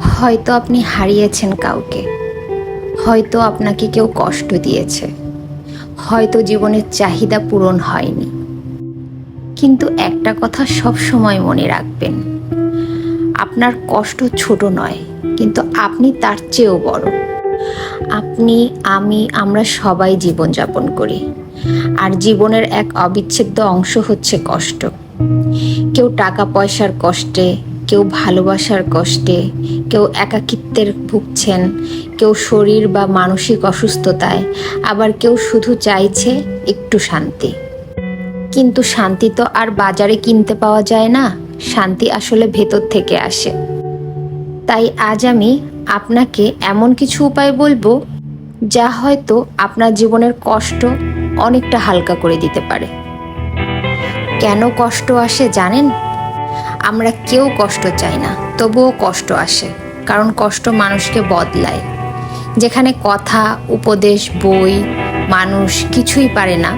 হয়তো আপনি হারিয়েছেন কাউকে। হয়তো আপনাকে কেউ কষ্ট দিয়েছে। হয়তো জীবনের চাহিদা পূরণ হয়নি। কিন্তু একটা কথা সব সময় মনে রাখবেন, আপনার কষ্ট ছোট নয়, কিন্তু আপনি তার চেয়েও বড়। আপনি, আমি, আমরা সবাই জীবনযাপন করি। আর জীবনের এক অবিচ্ছেদ্য অংশ হচ্ছে কষ্ট। কেউ টাকা পয়সার কষ্টে কেউ ভালোবাসার কষ্টে, কেউ একাকিত্বের ভুগছেন, কেউ শরীর বা মানসিক অসুস্থতায়, আবার কেউ শুধু চাইছে একটু শান্তি। কিন্তু শান্তি তো আর বাজারে কিনতে পাওয়া যায় না, শান্তি আসলে ভেতর থেকে আসে। তাই আজ আমি আপনাকে এমন কিছু উপায় বলব, যা হয়তো আপনার জীবনের কষ্ট অনেকটা হালকা করে দিতে পারে। কেন কষ্ট আসে জানেন? আমরা কেউ কষ্ট চাই না, তবুও কষ্ট আসে, কারণ কষ্ট মানুষকে বদলায়। যেখানে কথা, উপদেশ, বই, মানুষ কিছুই পারে না,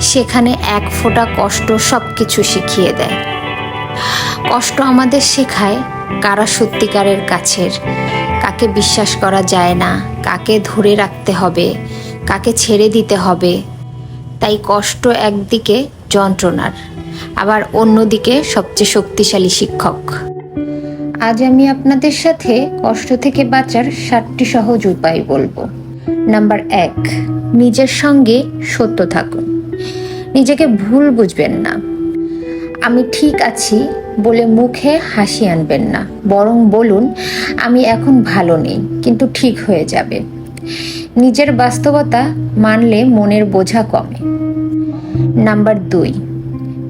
সেখানে এক ফোঁটা কষ্ট সব কিছু শিখিয়ে দেয়। কষ্ট আমাদের শেখায় কারা সত্যিকারের কাছের, কাকে বিশ্বাস করা যায় না, কাকে ধরে রাখতে হবে, কাকে ছেড়ে দিতে হবে। তাই কষ্ট একদিকে যন্ত্রণার। আবার অন্যদিকে সবচেয়ে শক্তিশালী শিক্ষক। আজ আমি আপনাদের সাথে কষ্ট থেকে বাঁচার সাতটি সহজ উপায় বলব। নাম্বার এক, নিজের সঙ্গে সত্য থাকুন। নিজেকে ভুল বুঝবেন না। আমি ঠিক আছি বলে মুখে হাসি আনবেন না। বরং বলুন, আমি এখন ভালো নেই, কিন্তু ঠিক হয়ে যাবে। নিজের বাস্তবতা মানলে মনের বোঝা কমে। নাম্বার দুই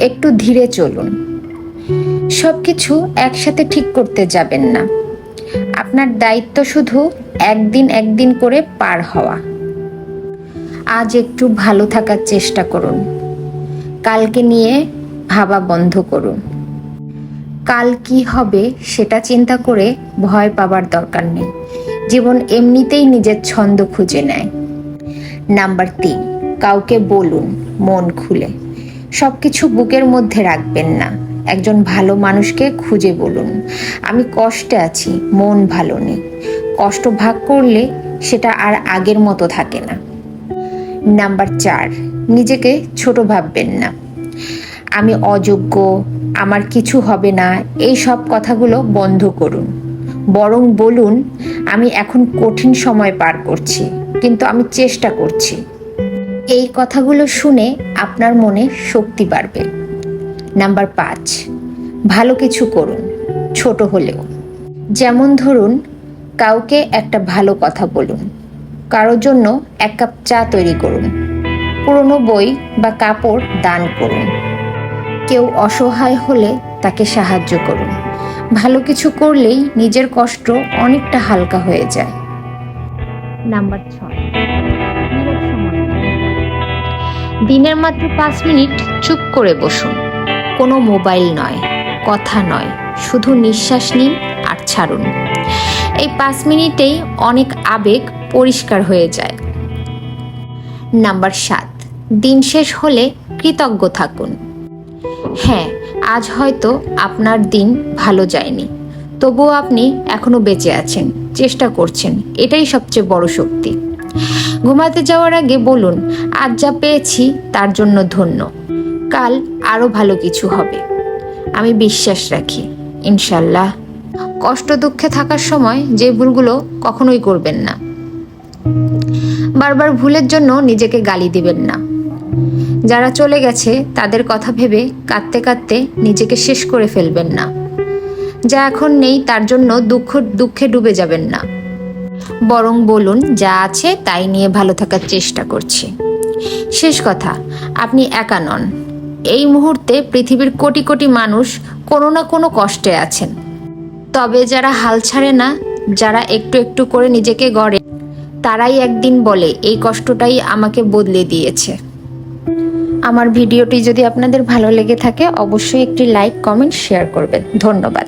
একটু ধীরে চলুন। সব কিছু একসাথে ঠিক করতে যাবেন না। আপনার দায়িত্ব শুধু একদিন একদিন করে পার হওয়া। আজ একটু ভালো থাকার চেষ্টা করুন। কালকে নিয়ে ভাবা বন্ধ করুন। কাল কি হবে সেটা চিন্তা করে ভয় পাবার দরকার নেই। জীবন এমনিতেই নিজের ছন্দ খুঁজে নেয়। নাম্বার তিন, কাউকে বলুন মন খুলে। সব কিছু বুকের মধ্যে রাখবেন না। একজন ভালো মানুষকে খুঁজে বলুন। আমি কষ্টে আছি, মন ভালো নেই। কষ্ট ভাগ করলে সেটা আর আগের মতো থাকে না। নাম্বার চার, নিজেকে ছোট ভাববেন না। আমি অযোগ্য, আমার কিছু হবে না, এই সব কথাগুলো বন্ধ করুন। বরং বলুন, আমি এখন কঠিন সময় পার করছি, কিন্তু আমি চেষ্টা করছি। এই কথাগুলো শুনে আপনার মনে শক্তি বাড়বে। নাম্বার পাঁচ, ভালো কিছু করুন, ছোট হলেও। যেমন ধরুন, কাউকে একটা ভালো কথা বলুন। কারোর জন্য এক কাপ চা তৈরি করুন। পুরনো বই বা কাপড় দান করুন। কেউ অসহায় হলে তাকে সাহায্য করুন। ভালো কিছু করলেই নিজের কষ্ট অনেকটা হালকা হয়ে যায়। নাম্বার ছয় দিনের মাত্র পাঁচ মিনিট চুপ করে বসুন। কোনো মোবাইল নয়, কথা নয়, শুধু নিঃশ্বাস নিন আর ছাড়ুন। এই পাঁচ মিনিটেই অনেক আবেগ পরিষ্কার হয়ে যায়। নাম্বার সাত, দিন শেষ হলে কৃতজ্ঞ থাকুন। হ্যাঁ আজ হয়তো আপনার দিন ভালো যায়নি, তবুও আপনি এখনও বেঁচে আছেন, চেষ্টা করছেন, এটাই সবচেয়ে বড় শক্তি। ঘুমাতে যাওয়ার আগে বলুন, আজ যা পেয়েছি, তার জন্য ধন্য। কাল আরও ভালো কিছু হবে। আমি বিশ্বাস রাখি, ইনশাল্লাহ। কষ্ট দুঃখে থাকার সময় যে ভুলগুলো কখনোই করবেন না। বারবার ভুলের জন্য নিজেকে গালি দিবেন না। যারা চলে গেছে, তাদের কথা ভেবে কাঁদতে কাঁদতে নিজেকে শেষ করে ফেলবেন না। যা এখন নেই, তার জন্য দুঃখ, দুঃখে ডুবে যাবেন না। বরং বলুন, যা আছে তাই নিয়ে ভালো থাকার চেষ্টা করছি। শেষ কথা, আপনি একা নন। এই মুহূর্তে পৃথিবীর কোটি কোটি মানুষ কোনো না কোনো কষ্টে আছেন। তবে যারা হাল ছাড়ে না, যারা একটু একটু করে নিজেকে গড়ে, তারাই একদিন বলে, এই কষ্টটাই আমাকে বদলে দিয়েছে। আমার ভিডিওটি যদি আপনাদের ভালো লেগে থাকে, অবশ্যই একটি লাইক, কমেন্ট, শেয়ার করবেন। ধন্যবাদ।